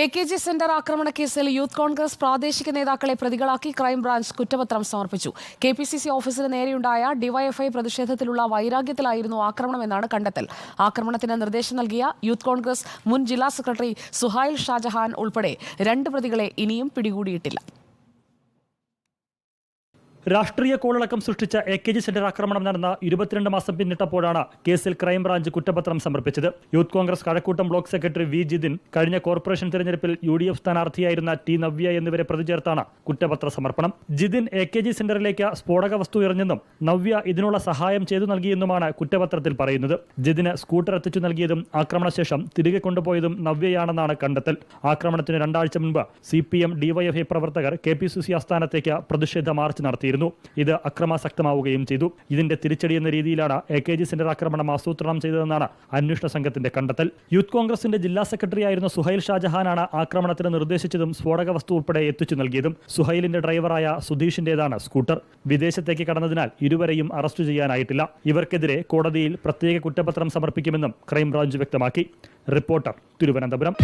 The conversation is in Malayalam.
എ കെ ജി സെന്റർ ആക്രമണ കേസിൽ യൂത്ത് കോൺഗ്രസ് പ്രാദേശിക നേതാക്കളെ പ്രതികളാക്കി ക്രൈംബ്രാഞ്ച് കുറ്റപത്രം സമർപ്പിച്ചു. കെ പി സി സി ഓഫീസിന് നേരെയുണ്ടായ ഡിവൈഎഫ്ഐ പ്രതിഷേധത്തിലുള്ള വൈരാഗ്യത്തിലായിരുന്നു ആക്രമണമെന്നാണ് കണ്ടെത്തൽ. ആക്രമണത്തിന് നിർദ്ദേശം നൽകിയ യൂത്ത് കോൺഗ്രസ് മുൻ ജില്ലാ സെക്രട്ടറി സുഹൈൽ ഷാജഹാൻ ഉൾപ്പെടെ രണ്ട് പ്രതികളെ ഇനിയും പിടികൂടിയിട്ടില്ല. രാഷ്ട്രീയ കോളടക്കം സൃഷ്ടിച്ച എ കെ ജി സെന്റർ ആക്രമണം നടന്ന ഇരുപത്തിരണ്ട് മാസം പിന്നിട്ടപ്പോഴാണ് കേസിൽ ക്രൈംബ്രാഞ്ച് കുറ്റപത്രം സമർപ്പിച്ചത്. Youth Congress Kazhakkoottam block secretary V Jithin കഴിഞ്ഞ കോർപ്പറേഷൻ തെരഞ്ഞെടുപ്പിൽ യു ഡി എഫ് സ്ഥാനാർത്ഥിയായിരുന്ന ടി നവ്യ എന്നിവരെ പ്രതിചേർത്താണ് കുറ്റപത്ര സമർപ്പണം. ജിതിൻ എ കെ ജി സെന്ററിലേക്ക് സ്ഫോടക വസ്തു എറിഞ്ഞെന്നും നവ്യ ഇതിനുള്ള സഹായം ചെയ്തു നൽകിയെന്നുമാണ് കുറ്റപത്രത്തിൽ പറയുന്നത്. ജിതിന് സ്കൂട്ടർ എത്തിച്ചു നൽകിയതും ആക്രമണശേഷം തിരികെ കൊണ്ടുപോയതും നവ്യയാണെന്നാണ് കണ്ടെത്തൽ. ആക്രമണത്തിന് രണ്ടാഴ്ച മുൻപ് സി പി എം ഡിവൈഎഫ്ഐ പ്രവർത്തകർ കെ പി സി സി ആസ്ഥാനത്തേക്ക് പ്രതിഷേധ മാർച്ച് നടത്തിയിരുന്നു ഇത് അക്രമാസക്തമാവുകയും ചെയ്തു. ഇതിന്റെ തിരിച്ചടി എന്ന രീതിയിലാണ് എ കെ ജി സെന്റർ ആക്രമണം ആസൂത്രണം ചെയ്തതെന്നാണ് അന്വേഷണ സംഘത്തിന്റെ കണ്ടെത്തൽ. യൂത്ത് കോൺഗ്രസിന്റെ ജില്ലാ സെക്രട്ടറിയായിരുന്ന സുഹൈൽ ഷാജഹാനാണ് ആക്രമണത്തിന് നിർദ്ദേശിച്ചതും സ്ഫോടക വസ്തു ഉൾപ്പെടെ എത്തിച്ചു നൽകിയതും സുഹൈലിന്റെ ഡ്രൈവറായ സുധീഷിന്റേതാണ് സ്കൂട്ടർ. വിദേശത്തേക്ക് കടന്നതിനാൽ ഇരുവരെയും അറസ്റ്റ് ചെയ്യാനായിട്ടില്ല. ഇവർക്കെതിരെ കോടതിയിൽ പ്രത്യേക കുറ്റപത്രം സമർപ്പിക്കുമെന്നും ക്രൈംബ്രാഞ്ച് വ്യക്തമാക്കി. റിപ്പോർട്ടർ തിരുവനന്തപുരം.